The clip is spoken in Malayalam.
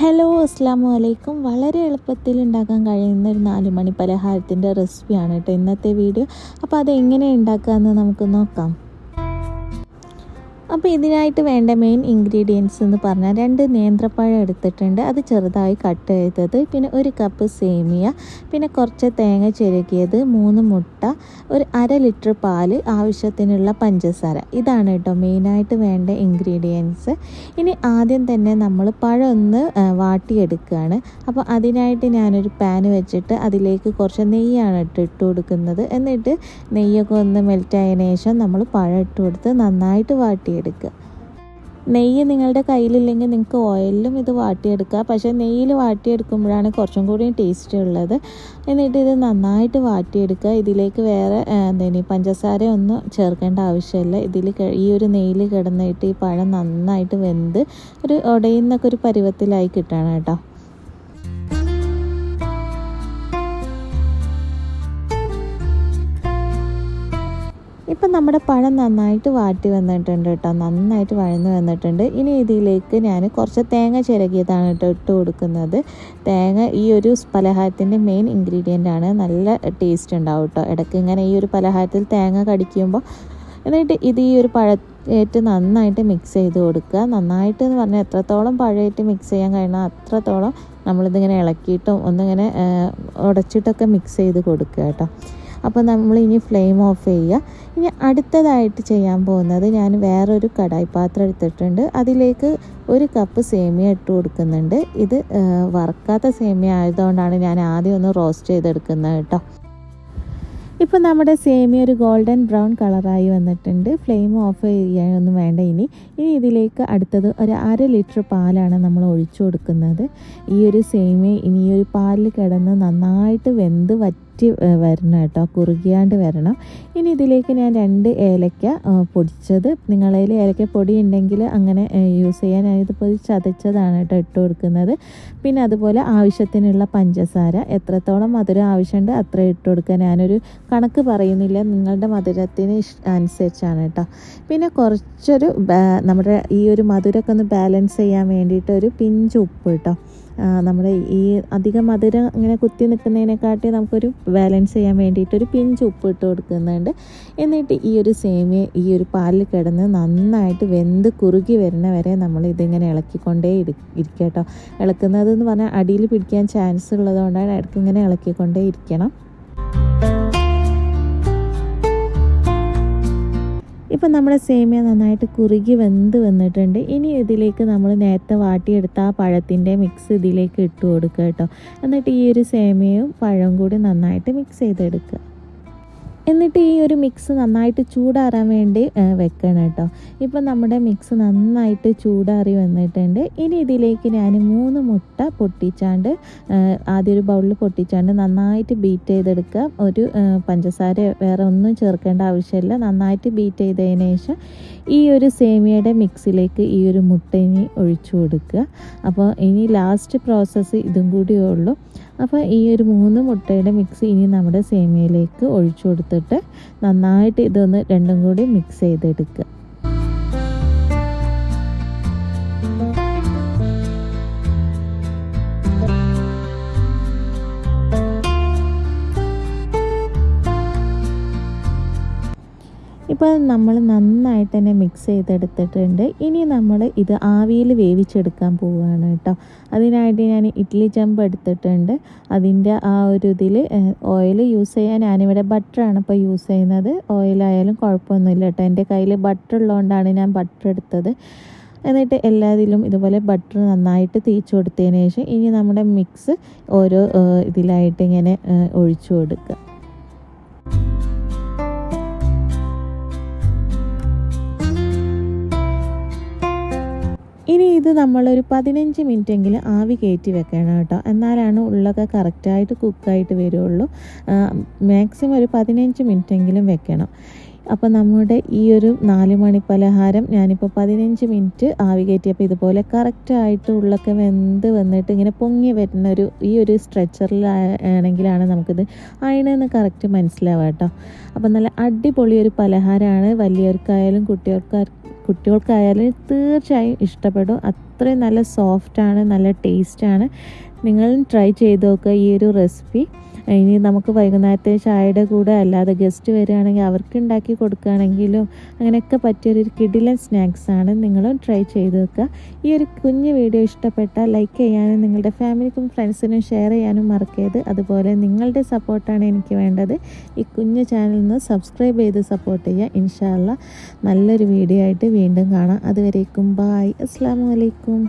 ഹലോ അസ്സാം വലൈക്കും വളരെ എളുപ്പത്തിൽ ഉണ്ടാക്കാൻ കഴിയുന്ന ഒരു നാല് മണി പലഹാരത്തിന്റെ റെസിപ്പിയാണ് കേട്ടോ ഇന്നത്തെ വീഡിയോ. അപ്പോൾ അത് എങ്ങനെ ഉണ്ടാക്കാമെന്ന് നമുക്ക് നോക്കാം. അപ്പോൾ ഇതിനായിട്ട് വേണ്ട മെയിൻ ഇൻഗ്രീഡിയൻസ് എന്ന് പറഞ്ഞാൽ രണ്ട് നേന്ത്രപ്പഴം എടുത്തിട്ടുണ്ട്. അത് ചെറുതായി കട്ട് ചെയ്തത്. പിന്നെ ഒരു കപ്പ് സേമിയ. പിന്നെ കുറച്ച് തേങ്ങ ചിരകിയത് മൂന്ന് മുട്ട ഒരു അര ലിറ്റർ പാൽ ആവശ്യത്തിനുള്ള പഞ്ചസാര. ഇതാണ് കേട്ടോ മെയിനായിട്ട് വേണ്ട ഇൻഗ്രീഡിയൻസ് ഇനി ആദ്യം തന്നെ നമ്മൾ പഴം ഒന്ന് വാട്ടിയെടുക്കുകയാണ്. അപ്പോൾ അതിനായിട്ട് ഞാനൊരു പാൻ വെച്ചിട്ട് അതിലേക്ക് കുറച്ച് നെയ്യാണ് ഇട്ട് ഇട്ട് കൊടുക്കുന്നത്. എന്നിട്ട് നെയ്യൊക്കെ ഒന്ന് മെൽറ്റായതിനു ശേഷം നമ്മൾ പഴം ഇട്ട് കൊടുത്ത് നന്നായിട്ട് വാട്ടിയെടുക്കുക. നെയ്യ് നിങ്ങളുടെ കയ്യിലില്ലെങ്കിൽ നിങ്ങൾക്ക് ഓയിലും ഇത് വാട്ടിയെടുക്കുക പക്ഷേ നെയ്യിൽ വാട്ടിയെടുക്കുമ്പോഴാണ് കുറച്ചും കൂടി ടേസ്റ്റ് ഉള്ളത്. എന്നിട്ട് ഇത് നന്നായിട്ട് വാട്ടിയെടുക്കുക. ഇതിലേക്ക് വേറെ എന്താണ് പഞ്ചസാര ഒന്നും ചേർക്കേണ്ട ആവശ്യമില്ല. ഇതിൽ ഈ ഒരു നെയ്യിൽ കിടന്നിട്ട് ഈ പഴം നന്നായിട്ട് വെന്ത് ഒരു ഉടയുന്നൊക്കെ ഒരു പരുവത്തിലായി കിട്ടണം കേട്ടോ. ഇപ്പം നമ്മുടെ പഴം നന്നായിട്ട് വാട്ടി വന്നിട്ടുണ്ട് കേട്ടോ. നന്നായിട്ട് വഴന്ന് വന്നിട്ടുണ്ട്. ഇനി ഇതിലേക്ക് ഞാൻ കുറച്ച് തേങ്ങ ചിരകിയതാണ് കേട്ടോ ഇട്ട് കൊടുക്കുന്നത്. തേങ്ങ ഈ ഒരു പലഹാരത്തിന്റെ മെയിൻ ഇൻഗ്രീഡിയന്റ് ആണ്. നല്ല ടേസ്റ്റ് ഉണ്ടാവും കേട്ടോ. ഇടയ്ക്ക് ഇങ്ങനെ ഈ ഒരു പലഹാരത്തിൽ തേങ്ങ കടിക്കുമ്പോൾ എന്നിട്ട് ഇത് ഈ ഒരു പഴ ഏറ്റ് നന്നായിട്ട് മിക്സ് ചെയ്ത് കൊടുക്കുക. നന്നായിട്ട് എന്ന് പറഞ്ഞാൽ എത്രത്തോളം പഴയിട്ട് മിക്സ് ചെയ്യാൻ കഴിയണം അത്രത്തോളം നമ്മളിതിങ്ങനെ ഇളക്കിയിട്ടും ഒന്നിങ്ങനെ ഉടച്ചിട്ടൊക്കെ മിക്സ് ചെയ്ത് കൊടുക്കുക കേട്ടോ. അപ്പോൾ നമ്മൾ ഇനി ഫ്ലെയിം ഓഫ് ചെയ്യുക. ഇനി അടുത്തതായിട്ട് ചെയ്യാൻ പോകുന്നത് ഞാൻ വേറൊരു കടായി പാത്രം എടുത്തിട്ടുണ്ട്. അതിലേക്ക് ഒരു കപ്പ് സേമിയ ഇട്ട് കൊടുക്കുന്നുണ്ട്. ഇത് വറക്കാത്ത സേമിയ ആയതുകൊണ്ടാണ് ഞാൻ ആദ്യം ഒന്ന് റോസ്റ്റ് ചെയ്തെടുക്കുന്നത് കേട്ടോ. ഇപ്പം നമ്മുടെ സേമിയ ഒരു ഗോൾഡൻ ബ്രൗൺ കളറായി വന്നിട്ടുണ്ട്. ഫ്ലെയിം ഓഫ് ചെയ്യാനൊന്നും വേണ്ട ഇനി. ഇനി ഇതിലേക്ക് അടുത്തത് ഒരു അര ലിറ്റർ പാലാണ് നമ്മൾ ഒഴിച്ചു കൊടുക്കുന്നത്. ഈ ഒരു സേമിയ ഇനി ഈ ഒരു പാലിൽ കിടന്ന് നന്നായിട്ട് വെന്ത് വറ്റി ഏ, വരണം കേട്ടോ. കുറുകിയാണ്ട് വരണം. ഇനി ഇതിലേക്ക് ഞാൻ രണ്ട് ഏലക്ക പൊടിച്ചത്. നിങ്ങളതിൽ ഏലക്ക പൊടി ഉണ്ടെങ്കിൽ അങ്ങനെ യൂസ് ചെയ്യാൻ ഞാനിത് പൊടി ചതച്ചതാണ് കേട്ടോ ഇട്ട് കൊടുക്കുന്നത്. പിന്നെ അതുപോലെ ആവശ്യത്തിനുള്ള പഞ്ചസാര. എത്രത്തോളം മധുരം ആവശ്യമുണ്ട് അത്ര ഇട്ട് കൊടുക്കുക. ഞാനൊരു കണക്ക് പറയുന്നില്ല. നിങ്ങളുടെ മധുരത്തിന് അനുസരിച്ചാണ് കേട്ടോ. പിന്നെ കുറച്ചൊരു നമ്മുടെ ഈ ഒരു മധുരമൊക്കെ ഒന്ന് ബാലൻസ് ചെയ്യാൻ വേണ്ടിയിട്ട് ഒരു പിഞ്ച് ഉപ്പ് കേട്ടോ. നമ്മുടെ ഈ അധികം മധുരം ഇങ്ങനെ കുത്തി നിൽക്കുന്നതിനെക്കാട്ടി നമുക്കൊരു ബാലൻസ് ചെയ്യാൻ വേണ്ടിയിട്ട് ഒരു പിഞ്ച് ഉപ്പ് ഇട്ട് കൊടുക്കുന്നുണ്ട്. എന്നിട്ട് ഈ ഒരു സേമിയ ഈ ഒരു പാലിൽ കിടന്ന് നന്നായിട്ട് വെന്ത് കുറുകി വരുന്ന വരെ നമ്മൾ ഇതിങ്ങനെ ഇളക്കിക്കൊണ്ടേ ഇരിക്കട്ടോ. ഇരിക്കുക കേട്ടോ ഇളക്കുന്നത് എന്ന് പറഞ്ഞാൽ അടിയിൽ പിടിക്കാൻ ചാൻസ് ഉള്ളതുകൊണ്ടാണ് ഇടയ്ക്ക് ഇങ്ങനെ ഇളക്കിക്കൊണ്ടേ ഇരിക്കണം. ഇപ്പം നമ്മുടെ സേമിയ നന്നായിട്ട് കുറുകി വെന്ത് വന്നിട്ടുണ്ട്. ഇനി ഇതിലേക്ക് നമ്മൾ നേരത്തെ വാട്ടിയെടുത്ത ആ പഴത്തിന്റെ മിക്സ് ഇതിലേക്ക് ഇട്ട് കൊടുക്കുക കേട്ടോ. എന്നിട്ട് ഈ ഒരു സേമിയയും പഴവും കൂടി നന്നായിട്ട് മിക്സ് ചെയ്തെടുക്കുക. എന്നിട്ട് ഈ ഒരു മിക്സ് നന്നായിട്ട് ചൂടാറാൻ വേണ്ടി വെക്കണം കേട്ടോ. ഇപ്പം നമ്മുടെ മിക്സ് നന്നായിട്ട് ചൂടാറി വന്നിട്ടുണ്ട്. ഇനി ഇതിലേക്ക് ഞാൻ മൂന്ന് മുട്ട പൊട്ടിച്ചാണ്ട് ആദ്യം ഒരു ബൗളിൽ പൊട്ടിച്ചാണ്ട് നന്നായിട്ട് ബീറ്റ് ചെയ്തെടുക്കാം ഒരു പഞ്ചസാര വേറെ ഒന്നും ചേർക്കേണ്ട ആവശ്യമില്ല. നന്നായിട്ട് ബീറ്റ് ചെയ്തതിന് ശേഷം ഈ ഒരു സേമിയയുടെ മിക്സിലേക്ക് ഈ ഒരു മുട്ട ഇനി ഒഴിച്ചു കൊടുക്കുക. അപ്പോൾ ഇനി ലാസ്റ്റ് പ്രോസസ്സ് ഇതും കൂടിയേ ഉള്ളൂ. അപ്പോൾ ഈ ഒരു മൂന്ന് മുട്ടയുടെ മിക്സ് ഇനി നമ്മുടെ സേമിയയിലേക്ക് ഒഴിച്ചു കൊടുത്തിട്ട് നന്നായിട്ട് ഇതൊന്ന് രണ്ടും കൂടി മിക്സ് ചെയ്തെടുക്കുക. ഇപ്പോൾ നമ്മൾ നന്നായിട്ട് തന്നെ മിക്സ് ചെയ്തെടുത്തിട്ടുണ്ട്. ഇനി നമ്മൾ ഇത് ആവിയിൽ വേവിച്ചെടുക്കാൻ പോവുകയാണ് കേട്ടോ. അതിനായിട്ട് ഞാൻ ഇഡ്ഡലി ചെമ്പ് എടുത്തിട്ടുണ്ട്. അതിന്റെ ആ ഒരു ഇതിൽ ഓയിൽ യൂസ് ചെയ്യാൻ ഞാനിവിടെ ബട്ടറാണ് ഇപ്പോൾ യൂസ് ചെയ്യുന്നത്. ഓയിലായാലും കുഴപ്പമൊന്നുമില്ല കേട്ടോ. എന്റെ കയ്യിൽ ബട്ടർ ഉള്ളതുകൊണ്ടാണ് ഞാൻ ബട്ടർ എടുത്തത്. എന്നിട്ട് എല്ലാത്തിലും ഇതുപോലെ ബട്ടർ നന്നായിട്ട് തേച്ച് കൊടുത്തതിന് ശേഷം ഇനി നമ്മുടെ മിക്സ് ഓരോ ഇതിലായിട്ട് ഇങ്ങനെ ഒഴിച്ചു കൊടുക്കുക. ഇനി ഇത് നമ്മളൊരു പതിനഞ്ച് മിനിറ്റെങ്കിലും ആവി കയറ്റി വെക്കണം കേട്ടോ. എന്നാലാണ് ഉള്ളൊക്കെ കറക്റ്റായിട്ട് കുക്കായിട്ട് വരുള്ളൂ. മാക്സിമം ഒരു പതിനഞ്ച് മിനിറ്റെങ്കിലും വെക്കണം. അപ്പോൾ നമ്മുടെ ഈ ഒരു നാല് മണി പലഹാരം ഞാനിപ്പോൾ പതിനഞ്ച് മിനിറ്റ് ആവി കയറ്റിയപ്പോൾ ഇതുപോലെ കറക്റ്റായിട്ട് ഉള്ളൊക്കെ വെന്ത് വന്നിട്ട് ഇങ്ങനെ പൊങ്ങി വരുന്ന ഒരു ഈ ഒരു സ്ട്രെച്ചറിൽ ആണെങ്കിലാണ് നമുക്കിത് അയണെന്ന് കറക്റ്റ് മനസ്സിലാവുക കേട്ടോ. അപ്പോൾ നല്ല അടിപൊളി ഒരു പലഹാരമാണ്. വലിയവർക്കായാലും കുട്ടികൾക്കാർ കുട്ടികൾക്കായാലും തീർച്ചയായും ഇഷ്ടപ്പെടും. അത്രയും നല്ല സോഫ്റ്റാണ് നല്ല ടേസ്റ്റാണ് നിങ്ങളും ട്രൈ ചെയ്ത് നോക്കുക ഈ ഒരു റെസിപ്പി ഇനി നമുക്ക് വൈകുന്നേരത്തെ ചായയുടെ കൂടെ അല്ലാതെ ഗസ്റ്റ് വരികയാണെങ്കിൽ അവർക്ക് ഉണ്ടാക്കി കൊടുക്കുകയാണെങ്കിലും അങ്ങനെയൊക്കെ പറ്റിയൊരു കിടിലൻ സ്നാക്സാണ് നിങ്ങളും ട്രൈ ചെയ്ത് നോക്കുക ഈ ഒരു കുഞ്ഞു വീഡിയോ ഇഷ്ടപ്പെട്ടാൽ ലൈക്ക് ചെയ്യാനും നിങ്ങളുടെ ഫാമിലിക്കും ഫ്രണ്ട്സിനും ഷെയർ ചെയ്യാനും മറക്കരുത്. അതുപോലെ നിങ്ങളുടെ സപ്പോർട്ടാണ് എനിക്ക് വേണ്ടത്. ഈ കുഞ്ഞു ചാനലിൽ നിന്ന് സബ്സ്ക്രൈബ് ചെയ്ത് സപ്പോർട്ട് ചെയ്യുക. ഇൻഷാല്ല നല്ലൊരു വീഡിയോ ആയിട്ട് വീണ്ടും കാണാം. അതുവരേക്കും ബായ് അസ്സാം വലൈക്കും